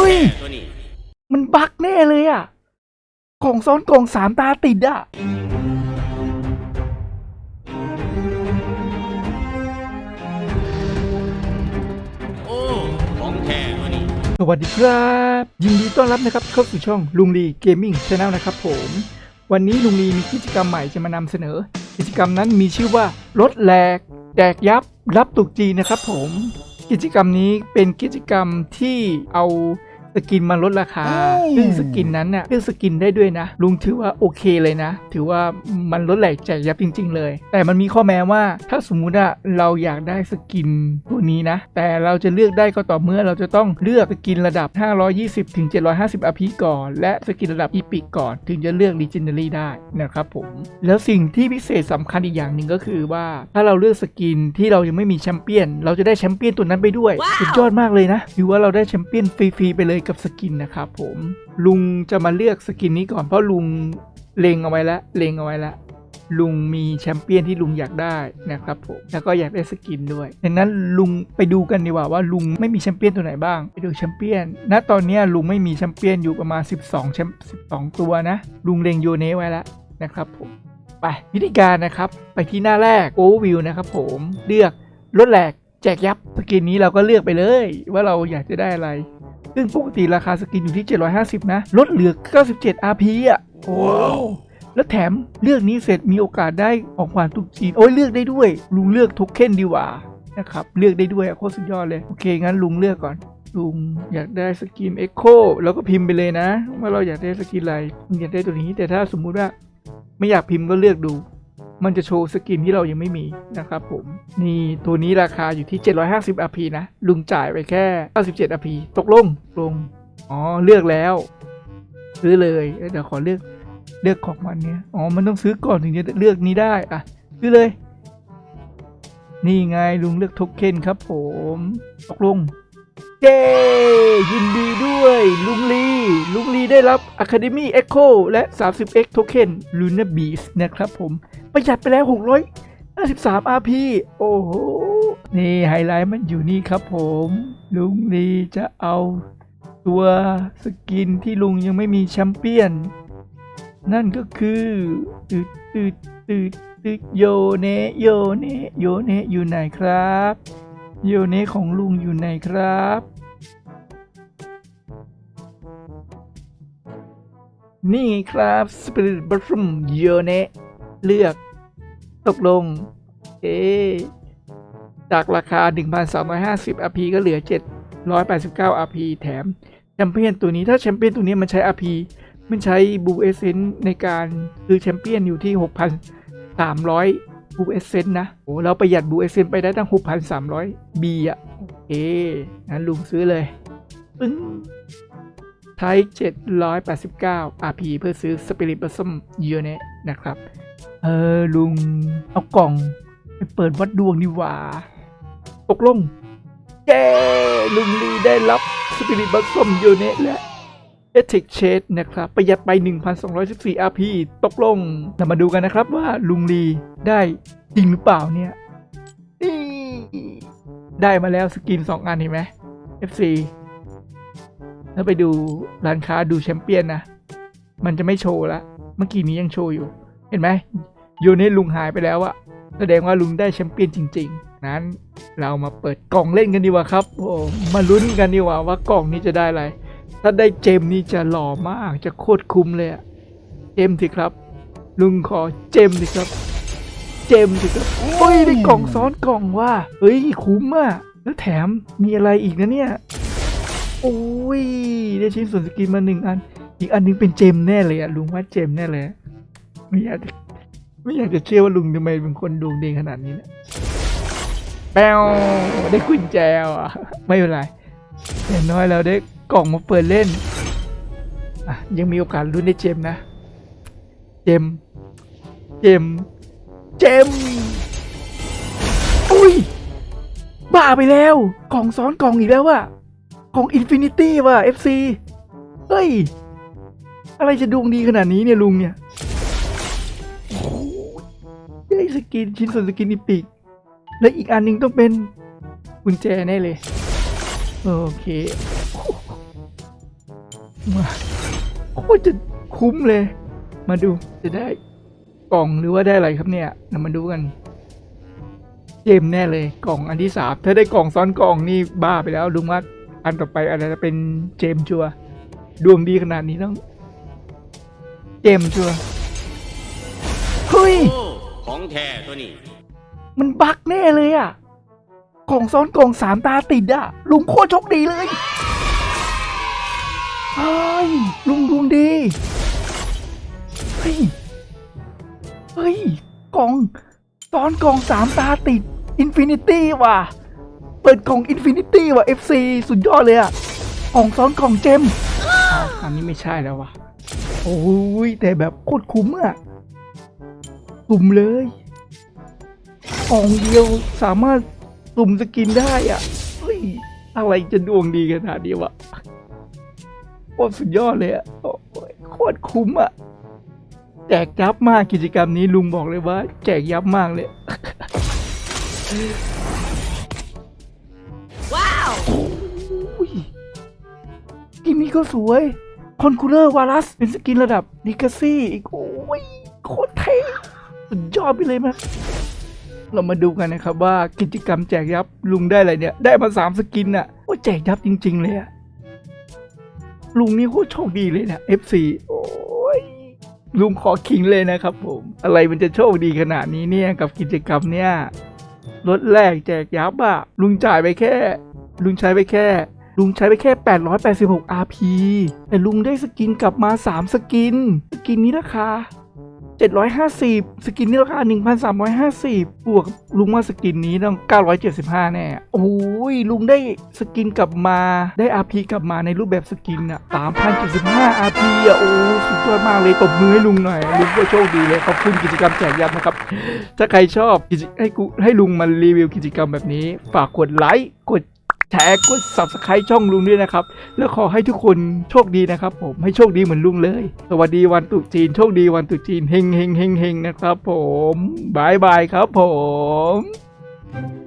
ฮ้ยตัวนี้มันบั๊กแน่เลยอะของซ้อนกล่องสามตาติดอะโอ้ของแท้ตัวนี้สวัสดีครับ ยินดีต้อนรับนะครับเข้าสู่ช่องลุงลีเกมมิ่งชาแนลนะครับผม วันนี้ลุงลีมีกิจกรรมใหม่จะมานำเสนอ กิจกรรมนั้นมีชื่อว่าลดแหลกแจกยับรับตุกจีนนะครับผม กิจกรรมนี้เป็นกิจกรรมที่เอา สกินมาลดราคา ซึ่งสกินนั้นเนี่ยเลือกสกินได้ด้วยนะ ลุงถือว่าโอเคเลยนะ ถือว่ามันลดแหลกแจกยับจริง ๆ เลย แต่มันมีข้อแม้ว่าถ้าสมมุติอะเราอยากได้สกินตัวนี้นะ แต่เราจะเลือกได้ก็ต่อเมื่อเราจะต้องเลือกสกินระดับ 520ถึง750 RP ก่อน และสกินระดับ Epic ก่อน ถึงจะเลือก Legendary ได้นะครับผม แล้วสิ่งที่พิเศษสำคัญอีกอย่างหนึ่งก็คือว่า ถ้าเราเลือกสกินที่เรายังไม่มีแชมเปี้ยน เราจะได้แชมเปี้ยนตัวนั้นไปด้วยว้าวสุดยอดมากเลยนะถือว่าเราได้แชมเปี้ยนฟรีๆไปเลยกับสกินนะครับผมลุงจะมาเลือกสกินนี้ก่อนเพราะลุงเลงเอาไว้แล้วเลงเอาไว้แล้วลุงมีแชมเปี้ยนที่ลุงอยากได้นะครับผมแล้วก็อยากได้สกินด้วยดังนั้นลุงไปดูกันดีกว่าว่าลุงไม่มีแชมเปี้ยนตัวไหนบ้างไปดูแชมเปี้ยนณตอนนี้ลุงไม่มีแชมเปี้ยนอยู่ประมาณ 12แชม12 ตัวนะ ลุงเลงโยเนไว้แล้วนะครับผมไปวิธีการนะครับไปที่หน้าแรก Overview นะครับผมเลือกลดแหลกแจกยับสกินนี้เราก็เลือกไปเลย ว่าเราอยากจะได้อะไร ซึ่งปกติราคาสกินอยู่ที่ 750 นะ ลดเหลือ 97 RP อะโอ้แล้วแถมเลือกนี้เสร็จมีโอกาสได้ของขวัญตุกจีน โอ้ยเลือกได้ด้วย ลุงเลือกโทเค็นดีกว่านะครับ เลือกได้ด้วยอะโคตรสุดยอดเลย โอเค งั้นลุงเลือกก่อน ลุงอยากได้สกินเอ็กโคแล้วก็พิมพ์ไปเลยนะ ว่าเราอยากได้สกินอะไรลุงอยากได้ตัวนี้แต่ถ้าสมมุติว่า ไม่อยากพิมพ์ก็เลือกดู มันจะโชว์สกินที่เรายังไม่มีนะครับผม นี่ตัวนี้ราคาอยู่ที่ 750 RP นะ ลุงจ่ายไปแค่ 97 RP ตกลงลง อ๋อ เลือกแล้ว ซื้อเลยเดี๋ยวขอเลือกเลือกของมันเนี่ยอ๋อ มันต้องซื้อก่อนถึงจะเลือกนี้ได้อะซื้อเลย นี่ไงลุงเลือกโทเค็นครับผมตกลงเย้ยินดีด้วย ลุงลี ลุงลีได้รับ Academy Echo และ 30x Token Luna Beast นะครับผม ประหยัดไปแล้ว 653 RP โอ้โห นี่ไฮไลท์มันอยู่นี่ครับผม ลุงลีจะเอาตัวสกินที่ลุงยังไม่มีแชมเปี้ยน นั่นก็คือตืดตืดตืดตืดโยเนโยเนโยเนอยู่ไหนครับ โยเนของลุงอยู่ไหนครับ นี่ครับ Spirit b u t t r o m โยเน เลือก ตกลง เอ จากราคา 1,350 RP ก็เหลือ 789 RP แถมแชมเปี้ยนตัวนี้ถ้าแชมเปี้ยนตัวนี้มันใช้ RP มันใช้บูเอเซนในการคือแชมเปี้ยนอยู่ที่ 6,300บูเอเซนนะโอ้เราประหยัดบูเอเซนไปได้ตั้ง 6,300 B อะโอเคงั้นลุงซื้อเลยปึ้งไทย789 RP เพื่อซื้อ Spirit Blossom u n i t นะครับ เออลุง เอากล่องไปเปิดวัดดวงดีกว่าตกลงเย้ลุงลีได้รับ Spirit Blossom u n i t และ e t h i c Shade นะครับ ประหยัดไป 1,214 RP ตกลงเรามาดูกันนะครับว่าลุงลีได้จริงหรือเปล่าเนี่ยนี่ได้มาแล้วสกิน 2 อันเห็นไหม FC แล้วไปดูร้านค้าดูแชมเปี้ยนนะ มันจะไม่โชว์ละ เมื่อกี้นี้ยังโชว์อยู่ เห็นไหมโยเนลุงหายไปแล้วอะแสดงว่าลุงได้แชมเปี้ยนจริง ๆ นั้นเรามาเปิดกล่องเล่นกันดีกว่าครับโอ้มาลุ้นกันดีกว่าว่ากล่องนี้จะได้อะไร ถ้าได้เจมนี่จะหล่อมากจะโคตรคุ้มเลยอะเจมสิครับ ลุงขอเจมสิครับ เจมสิครับเฮ้ยได้กล่องซ้อนกล่องว่ะเฮ้ยคุ้มอะแล้วแถมมีอะไรอีกนะเนี่ยโอ้ยได้ชิ้นส่วนสกินมาหนึ่งอัน อีกอันหนึงเป็นเจมแน่เลยอะลุงว่าเจมแน่เลย ไม่อยากจะไม่อยากจะเชื่อว่าลุงทำไมเป็นคนดวงดีขนาดนี้เนี่ยแปวได้กุญแจอะ ไม่เป็นไรอย่างน้อยเราได้กล่องมาเปิดเล่นอะยังมีโอกาสลุ้นได้เจมนะ เจม เจม เจม อุ้ย บ้าไปแล้ว กล่องซ้อนกล่องอีกแล้วว่ะของอินฟินิตี้ว่ะ FC เฮ้ย อะไรจะดวงดีขนาดนี้เนี่ยลุงเนี่ย ได้สกินชิ้นส่วนสกินอีปิก และอีกอันหนึงต้องเป็นกุญแจแน่เลย โอเคมาโคตรจะคุ้มเลย มาดูจะได้กล่องหรือว่าได้อะไรครับเนี่ยเรามาดูกันเจมแน่เลย กล่องอันที่สามถ้าได้กล่องซ้อนกล่องนี่บ้าไปแล้วลุงว่าอันต่อไปอะไรจะเป็นเจมชัวดวงดีขนาดนี้ต้อง เจมชัว เฮ้ย โอ้ของแท้ตัวนี้ มันบักแน่เลยอะ กล่องซ้อนกล่องสามตาติดอะ ลุงโคตรโชคดีเลยเฮ้ยลุงดวงดี เฮ้ย เฮ้ย กล่องซ้อนกล่องสามตาติด อินฟินิตี้ว่ะ เปิดกล่องอินฟินิตี้ว่ะ FC สุดยอดเลยอะ กล่องซ้อนกล่องเจมอ้าวอันนี้ไม่ใช่แล้วว่ะ โอ้ยแต่แบบโคตรคุ้มอะ สุ่มเลยกล่องเดียวสามารถสุ่มสกินได้อะเฮ้ยอะไรจะดวงดีขนาดนี้วะโคตรสุดยอดเลยอะโอ้ยโคตรคุ้มอะแจกยับมากกิจกรรมนี้ลุงบอกเลยว่า แจกยับมากเลย ว้าวสกินนี้ก็สวย คอนคูเลอร์วารัสเป็นสกินระดับดิกาซี่อีกโอ้ยโคตรเท่ สุดยอดไปเลยมั้ยเรามาดูกันนะครับว่ากิจกรรมแจกยับลุงได้อะไรเนี่ย ได้มาสามสกินอะว่าแจกยับจริง ๆ เลยอะลุงนี่โคตรโชคดีเลยนะ FC โอ้ยลุงขอขิงเลยนะครับผม อะไรมันจะโชคดีขนาดนี้เนี่ยกับกิจกรรมเนี่ยรถแรกแจกยับอะลุงจ่ายไปแค่ ลุงใช้ไปแค่ ลุงใช้ไปแค่ 886 RP แต่ลุงได้สกินกลับมา 3 สกิน สกินนี้ราคา 750 สกินนี้ราคา 1,350 บวกลุงว่าสกินนี้ต้อง 975 แน่ โอ้ย ลุงได้สกินกลับมาได้ RP กลับมาในรูปแบบสกินอะ3,075 RP อะ โอ้ สุดยอดมากเลยตบมือให้ลุงหน่อย ลุงก็โชคดีเลยขอบคุณกิจกรรมแจกยับนะครับ ถ้าใครชอบกิจให้กูให้ลุงมารีวิวกิจกรรมแบบนี้ ฝากกดไลค์กด แชร์กด subscribe ช่องลุงด้วยนะครับ แล้วขอให้ทุกคนโชคดีนะครับ ผมให้โชคดีเหมือนลุงเลย สวัสดีวันตรุษจีนโชคดีวันตรุษจีนเฮงเฮงเฮงเฮงนะครับ ผมบายบายครับผม